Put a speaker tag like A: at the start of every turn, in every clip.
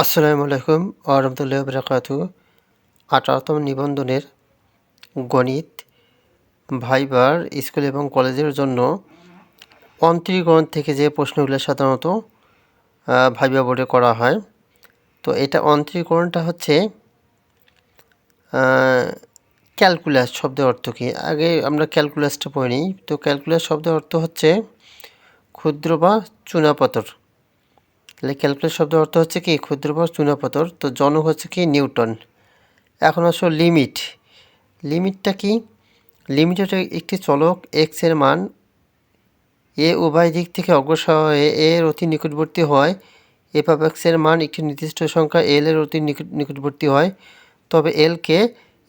A: আসসালামু আলাইকুম আহমতুল্লাহ বরকাতু আঠারোতম নিবন্ধনের গণিত ভাইবার স্কুল এবং কলেজের জন্য অন্তরীকরণ থেকে যে প্রশ্নগুলো সাধারণত ভাইবা বোর্ডে করা হয়, তো এটা অন্তরীকরণটা হচ্ছে ক্যালকুলাস শব্দের অর্থ কী? আগে আমরা ক্যালকুলাসটা পড়ে নিই, তো ক্যালকুলাস শব্দের অর্থ হচ্ছে ক্ষুদ্র বা চুনাপাথর। তাহলে ক্যালকুলাস শব্দের অর্থ হচ্ছে কি, ক্ষুদ্র বা চুনাপাথর তো জন হচ্ছে কি, নিউটন। এখন আসো লিমিট লিমিটটা কি? লিমিট হচ্ছে একটি চলক এক্সের মান এ উভয় দিক থেকে অগ্রসর হয়ে এর অতি নিকটবর্তী হয় এফ অফ এক্সের মান একটি নির্দিষ্ট সংখ্যা এল এর অতি নিকট, নিকটবর্তী হয়। তবে এলকে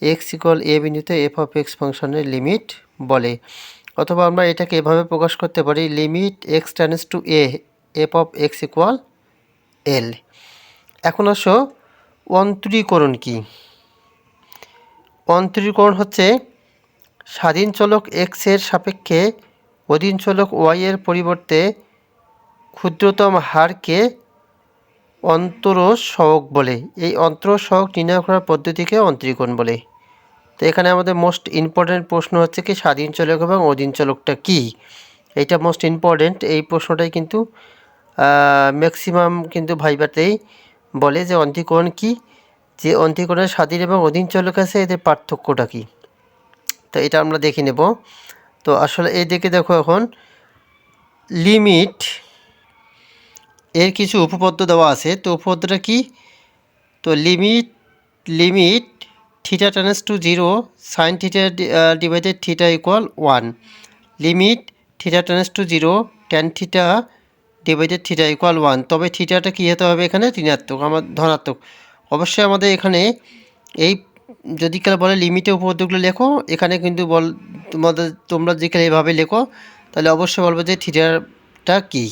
A: এক্স ইকুয়াল এ বিন্দুতে এফ অফ এক্স ফাংশনের লিমিট বলে। অথবা আমরা এটাকে এভাবে প্রকাশ করতে পারি limit x tends to a f of x equal l. এখন আসো, অন্তরীকরণ কি? অন্তরীকরণ হচ্ছে স্বাধীন চলক এক্সের সাপেক্ষে অধীন চলক ওয়াই এর পরিবর্তে ক্ষুদ্রতম হারকে অন্তর সহক বলে। এই অন্তর সহক নির্ণয় করার পদ্ধতিকে অন্তরীকরণ বলে। তো এখানে আমাদের মোস্ট ইম্পর্ট্যান্ট প্রশ্ন হচ্ছে কি, স্বাধীন চলক এবং অধীন চলকটা কি? এইটা মোস্ট ইম্পর্ট্যান্ট এই প্রশ্নটাই কিন্তু ম্যাক্সিমাম কিন্তু ভাইবাতেই বলে যে অন্তরীকরণ কি? যে অন্তরীকরণের স্বাধীন এবং অধীন চলক আছে, এদের পার্থক্যটা কি? তো এটা আমরা দেখে নেব। তো আসলে এই দিকে দেখো এখন লিমিট এর কিছু উপপাদ্য দেওয়া আছে। তো উপপাদ্যটা কি? তো limit limit theta tends to zero sine theta divided theta equal one limit theta tends to zero tan theta divided theta equal one তবে থিটাটা কী হতে হবে এখানে? ঋণাত্মক, আমার ধনাত্মক। অবশ্যই আমাদের এখানে এই যদি কাল বলে লিমিটে উপপাদ্যগুলো লেখো, এখানে কিন্তু বল তোমাদের তোমরা যদি কাল এভাবে লেখো, তাহলে অবশ্যই বলবে যে থিটাটা কী।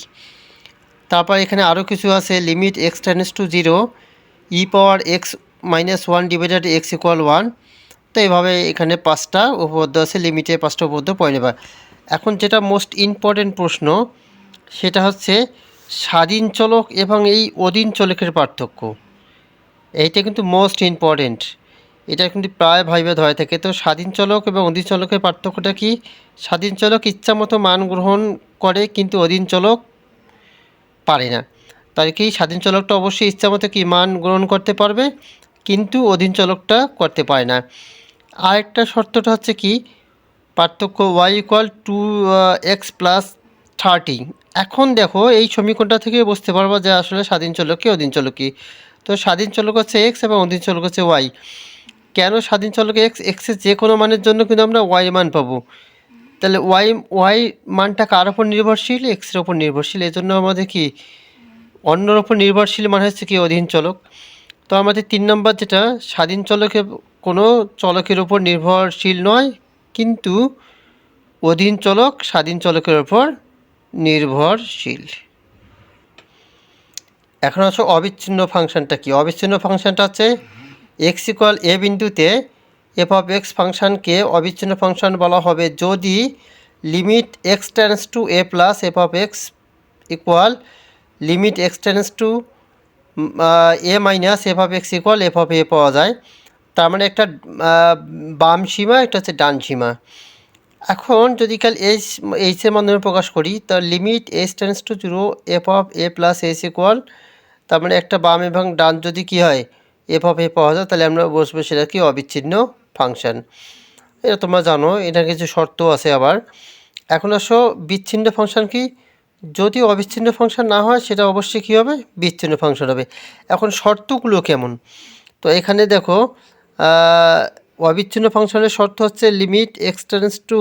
A: তারপর এখানে আরও কিছু আছে limit x tends to zero e power x minus one divided x equal one তো এইভাবে এখানে পাঁচটা উপপাদ্য আছে লিমিটে পাঁচটা উপপাদ্য পড়ে নেবা। এখন যেটা মোস্ট ইম্পর্টেন্ট প্রশ্ন সেটা হচ্ছে স্বাধীন চলক এবং এই অধীন চলকের পার্থক্য। এইটা কিন্তু মোস্ট ইম্পর্টেন্ট এটা কিন্তু প্রায় ভাইবে ধরে থাকে। তো স্বাধীন চলক এবং অধীন চলকের পার্থক্যটা কি? স্বাধীন চলক ইচ্ছামতো মান গ্রহণ করে কিন্তু অধীন চলক পারে না। তাই কি স্বাধীন চলকটা অবশ্যই ইচ্ছামতো কি মান গ্রহণ করতে পারবে? কিন্তু অধীন চলকটা করতে পারে না। আরেকটা শর্তটা হচ্ছে কি? পার্থক্য y equal to x plus thirty এখন দেখো, এই সমীকরণটা থেকে বুঝতে পারব যে আসলে স্বাধীন চলক কি, অধীন চলক কি। তো স্বাধীন চলক হচ্ছে এক্স এবং অধীন চলক হচ্ছে ওয়াই কেন স্বাধীন চলক এক্স এক্সের যে কোনো মানের জন্য কিন্তু আমরা ওয়াই মান পাবো। তাহলে ওয়াই ওয়াই মানটা কার ওপর নির্ভরশীল? এক্সের ওপর নির্ভরশীল। এই জন্য আমাদের কি? অন্যর ওপর নির্ভরশীল মানে হচ্ছে কি, অধীন চলক। তো আমাদের তিন নম্বর যেটা, স্বাধীন চলকে কোনো চলকের ওপর নির্ভরশীল নয়, কিন্তু অধীন চলক স্বাধীন চলকের ওপর নির্ভরশীল। এখন হচ্ছে অবিচ্ছিন্ন ফাংশনটা কি? অবিচ্ছিন্ন ফাংশনটা হচ্ছে এক্স ইকুয়াল এ বিন্দুতে এফ অফ এক্স ফাংশনকে অবিচ্ছিন্ন ফাংশন বলা হবে যদি limit x tends to a plus f of x equal limit x tends to a minus f of x equal f of a পাওয়া যায়। তার মানে একটা বাম সীমা, একটা হচ্ছে ডান সীমা। এখন যদি কাল এইচ এইচের মাধ্যমে প্রকাশ করি তার limit h tends to zero f of a plus h equal তার মানে একটা বাম এবং ডান যদি কি হয় এফ অফ এ পাওয়া যায়, তাহলে আমরা বসবো সেটা কি অবিচ্ছিন্ন ফাংশন এটা তোমরা জানো, এটার কিছু শর্ত আছে আবার। এখন আসো, বিচ্ছিন্ন ফাংশন কি? যদি অবিচ্ছিন্ন ফাংশন না হয়, সেটা অবশ্যই কী হবে? বিচ্ছিন্ন ফাংশন হবে। এখন শর্তগুলো কেমন? তো এখানে দেখো অবিচ্ছিন্ন ফাংশনের শর্ত হচ্ছে লিমিট এক্সটেন্স টু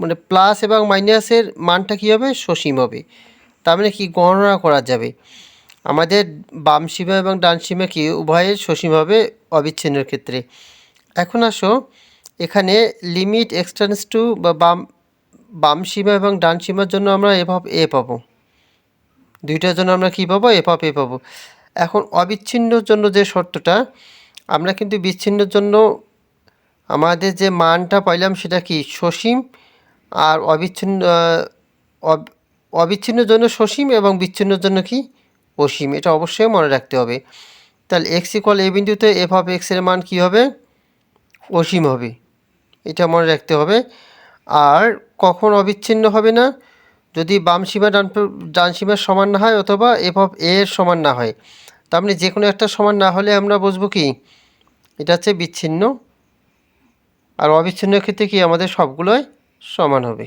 A: মানে প্লাস এবং মাইনাসের মানটা কী হবে? সসীম হবে। তার মানে কি? গণনা করা যাবে। আমাদের বাম সীমা এবং ডান সীমা কি? উভয়ের সসীম হবে অবিচ্ছিন্নের ক্ষেত্রে। এখন আসো, এখানে লিমিট এক্সটেন্স টু বা বাম বাম সীমা এবং ডান সীমার জন্য আমরা এফ অফ এ পাবো। দুইটার জন্য আমরা কী পাবো? এফ অফ এ পাবো। এখন অবিচ্ছিন্নর জন্য যে শর্তটা, আমরা কিন্তু বিচ্ছিন্নর জন্য আমাদের যে মানটা পাইলাম সেটা কি? সসীম আর অবিচ্ছিন্ন আহ, অব- অবিচ্ছিন্নর জন্য সসীম এবং বিচ্ছিন্নর জন্য কি? অসীম। এটা অবশ্যই মনে রাখতে হবে। তাহলে এক্স ইকুয়াল এ বিন্দুতে এফ অফ এক্সের মান কী হবে? অসীম হবে। এটা মনে রাখতে হবে। আর কখন অবিচ্ছিন্ন হবে না? যদি বাম সীমা ডান ডান সীমার সমান না হয় অথবা এফ অফ এ এর সমান না হয়। তার মানে যে কোনো একটা সমান না হলে আমরা বুঝব কি? এটা হচ্ছে বিচ্ছিন্ন। আর অবিচ্ছিন্ন ক্ষেত্রে কি আমাদের সবগুলোই সমান হবে?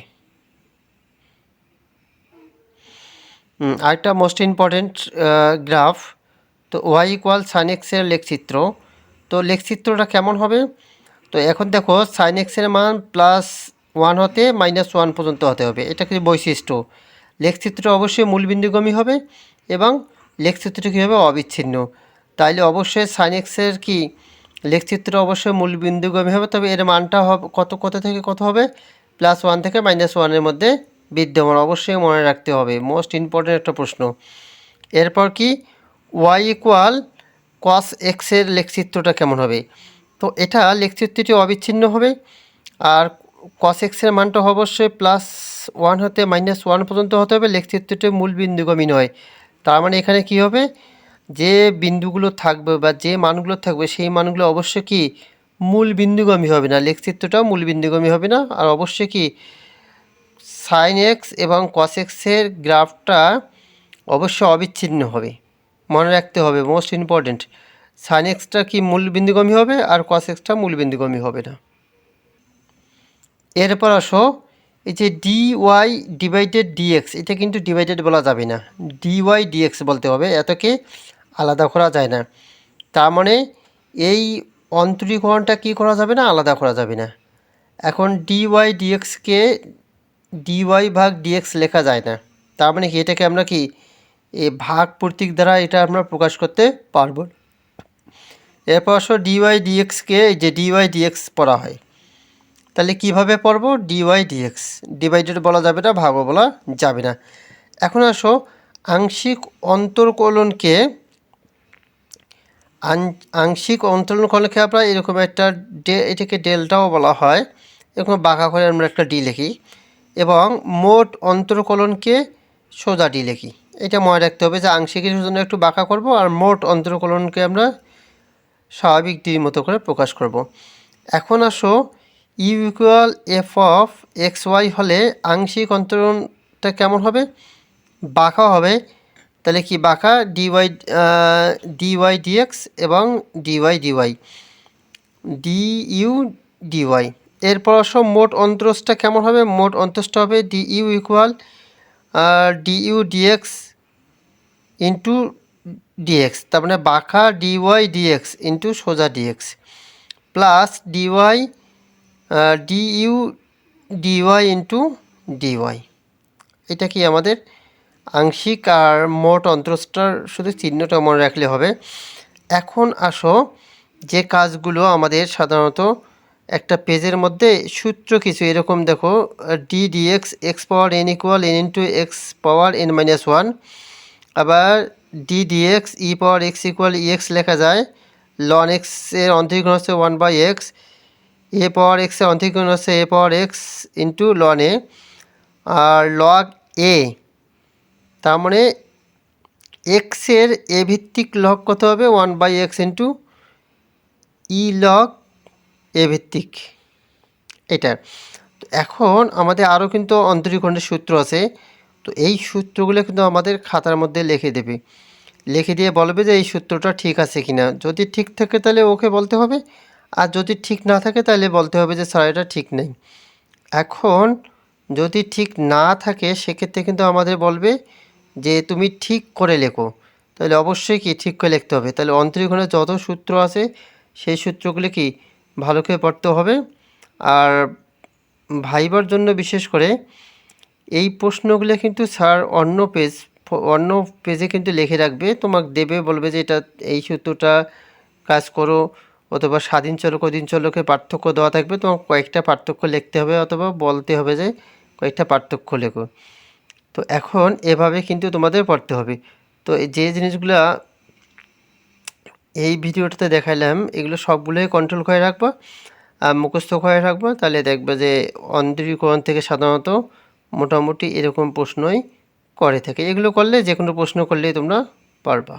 A: আরেকটা মোস্ট ইম্পর্টেন্ট গ্রাফ তো ওয়াই ইকুয়াল সাইন এক্সের লেখচিত্র। তো লেখচিত্রটা কেমন হবে? তো এখন দেখো সাইন এক্সের মান প্লাস ওয়ান হতে মাইনাস ওয়ান পর্যন্ত হতে হবে। এটা কি বৈশিষ্ট্য? লেখচিত্রটা অবশ্যই মূলবিন্দুগামী হবে এবং লেখচিত্রটা কী হবে অবিচ্ছিন্ন। তাইলে অবশ্যই সাইন এক্সের কি লেখচিত্র অবশ্যই মূল মূলবিন্দুগামী হবে, তবে এর মানটা হবে, কত কত থেকে কত হবে? প্লাস ওয়ান থেকে মাইনাস ওয়ানের মধ্যে বিদ্যমান, অবশ্যই মনে রাখতে হবে মোস্ট ইম্পর্ট্যান্ট একটা প্রশ্ন। এরপর কি? ওয়াই ইকুয়াল কস এক্সের লেখচিত্রটা কেমন হবে? তো এটা লেখচিত্রটি অবিচ্ছিন্ন হবে, আর কস এক্সের মানটা অবশ্যই প্লাস ওয়ান হতে মাইনাস ওয়ান পর্যন্ত হতে হবে লেখচিত্রটি মূল বিন্দুগামী নয়। তার মানে এখানে কি হবে? যে বিন্দুগুলো থাকবে বা যে মানগুলো থাকবে, সেই মানগুলো অবশ্যই কি মূল বিন্দুগামী হবে না? লেখচিত্রটাও মূল বিন্দুগামী হবে না? আর অবশ্যই কি সাইন এক্স এবং কস এক্সের গ্রাফটা অবশ্যই অবিচ্ছিন্ন হবে। মনে রাখতে হবে মোস্ট ইম্পর্ট্যান্ট সাইন এক্সটা কি মূল বিন্দুগামী হবে আর কস এক্সটা মূল বিন্দুগামী হবে না? এরপর আসো এই যে ডি ওয়াই ডিভাইডেড ডিএক্স এটা কিন্তু ডিভাইডেড বলা যাবে না। ডি ওয়াই ডিএক্স বলতে হবে, এতকে আলাদা করা যায় না। তার মানে এই অন্তরীকরণটা কি করা যাবে না, আলাদা করা যাবে না। এখন ডি ওয়াই ডিএক্সকে ডিওয়াই ভাগ ডিএক্স লেখা যায় না। তার মানে কি, এটাকে আমরা কি, এ ভাগ প্রতীক দ্বারা এটা আমরা প্রকাশ করতে পারব। এরপর আসো ডিওয়াই ডিএক্সকে যে ডিওয়াই ডিএক্স পড়া হয়। তাহলে কীভাবে পড়ব? ডিওয়াই ডিএক্স ডিভাইডেড বলা যাবে না, ভাগও বলা যাবে না। এখন আসো, আংশিক অন্তর্কলনকে আংশিক অন্তর্কলনকে আমরা এরকম একটা ডে, এটাকে ডেলটাও বলা হয়। এরকম বাঁকা করে আমরা একটা ডি লিখি। এবং মোট অন্তর্কলনকে সোজা ডি লিখি। এটা মনে রাখতে হবে যে আংশিকের জন্য একটু বাঁকা করব আর মোট অন্তর্কলনকে আমরা স্বাভাবিক ডির মতো করে প্রকাশ করব। এখন আসো u equal f of x y হলে আংশিক অন্তরণটা কেমন হবে? বাঁকা হবে। তাহলে কি বাঁকা? D y d y d x এবং d y d y d u d y এরপর আসো মোট অন্তরসটা কেমন হবে? মোট অন্তরসটা হবে d u equal d u d x into d x তার মানে বাঁকা d y d x into সোজা d x plus d y d u d y into d y এটা কি আমাদের আংশিক আর মোট অন্তরস্টার শুধু চিহ্নটা মনে রাখলে হবে। এখন আসো যে কাজগুলো আমাদের সাধারণত একটা পেজের মধ্যে সূত্র কিছু এরকম দেখো d d x x power n equal n into x power n minus one আবার d d x e power x equal e x লেখা যায়। লন এক্সের অন্তরীকরণ হচ্ছে one by x a power এক্সের অন্তরীকরণ হচ্ছে a power x into loan a আর লগ এ তার মানে এক্সের এ ভিত্তিক লগ কত হবে? One by x into e log a ভিত্তিক। এটা। তো এখন আমাদের আরও কিন্তু অন্তরীকরণের সূত্র আছে। তো এই সূত্রগুলো কিন্তু আমাদের খাতার মধ্যে লিখে দেবে। লিখে দিয়ে বলবে যে এই সূত্রটা ঠিক আছে কিনা। যদি ঠিক থাকে তাহলে ওকে বলতে হবে। আর যদি ঠিক না থাকে তাহলে বলতে হবে যে, স্যার, এটা ঠিক নেই। এখন যদি ঠিক না থাকে, সেক্ষেত্রে কিন্তু আমাদের বলবে যে, তুমি ঠিক করে লেখো। তাহলে অবশ্যই কি ঠিক করে লিখতে হবে? তাহলে অন্তরীকরণের যত সূত্র আছে, সেই সূত্রগুলি কি ভালো করে পড়তে হবে? আর ভাইবার জন্য বিশেষ করে এই প্রশ্নগুলো কিন্তু স্যার অন্য পেজ, অন্য পেজে কিন্তু লিখে রাখবে। তোমাকে দেবে, বলবে যে, এটা এই সূত্রটা কাজ করো। অথবা স্বাধীন চলক অধীন চলকে পার্থক্য দেওয়া থাকবে। তোমার কয়েকটা পার্থক্য লিখতে হবে অথবা বলতে হবে যে কয়েকটা পার্থক্য লেখো। তো এখন এভাবে কিন্তু তোমাদের পড়তে হবে। তো যে জিনিসগুলো এই ভিডিওটাতে দেখাইলাম, এগুলো সবগুলোই কন্ট্রোল করে রাখব আর মুখস্থ করে রাখব। তাহলে দেখবে যে অন্তরীকরণ থেকে সাধারণত মোটামুটি এরকম প্রশ্নই করে থাকে। এগুলো করলে যে কোনো প্রশ্ন করলেই তোমরা পারবা।